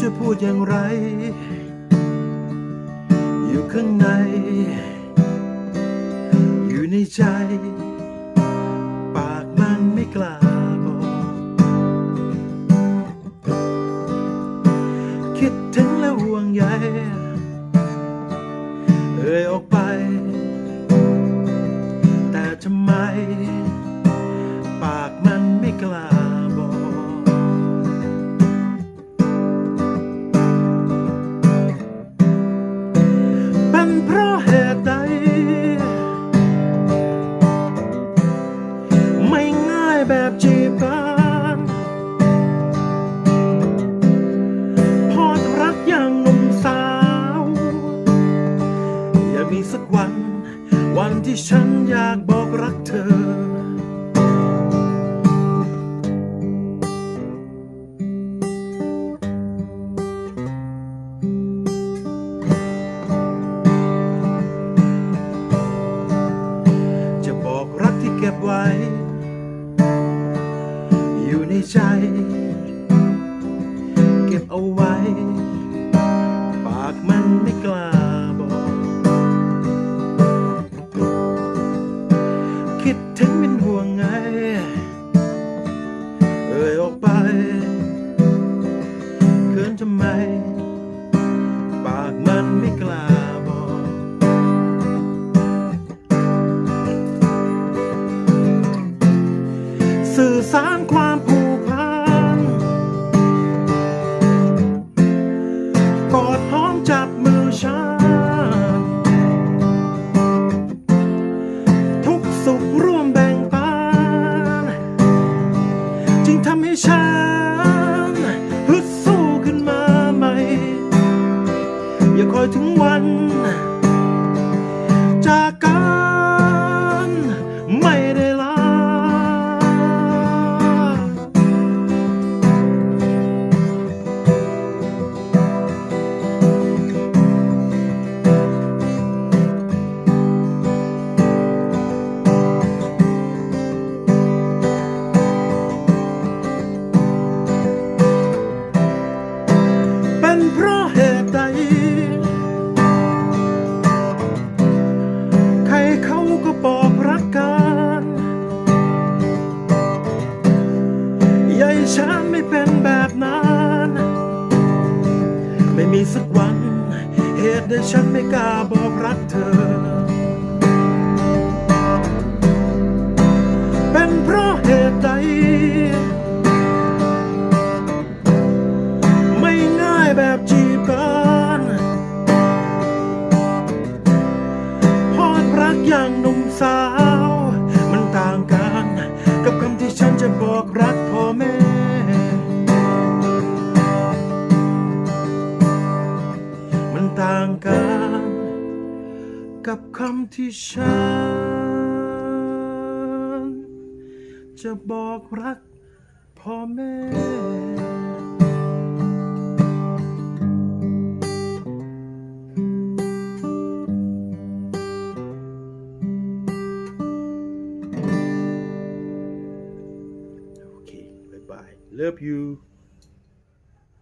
จะพูดอย่างไร อยู่ข้างใน อยู่ในใจ ปากมันไม่กล้าบอก คิดถึงและห่วงใยเอ่ยออกไป แต่ทำไม วันที่ฉันอยากบอกรักเธอ จะบอกรักที่เก็บไว้ อยู่ในใจ เก็บเอาไว้ามความ ไม่มีสักวัน เหตุใดฉันไม่กล้าบอกรักเธอ เป็นเพราะเหตุใด ไม่ง่ายแบบจีบกันพอดรักอย่างหนุ่มสาว มันต่างกัน กับคำที่ฉันจะบอก กับคำที่ฉัน จะบอกรักพ่อแม่ Okay, bye bye. Love you.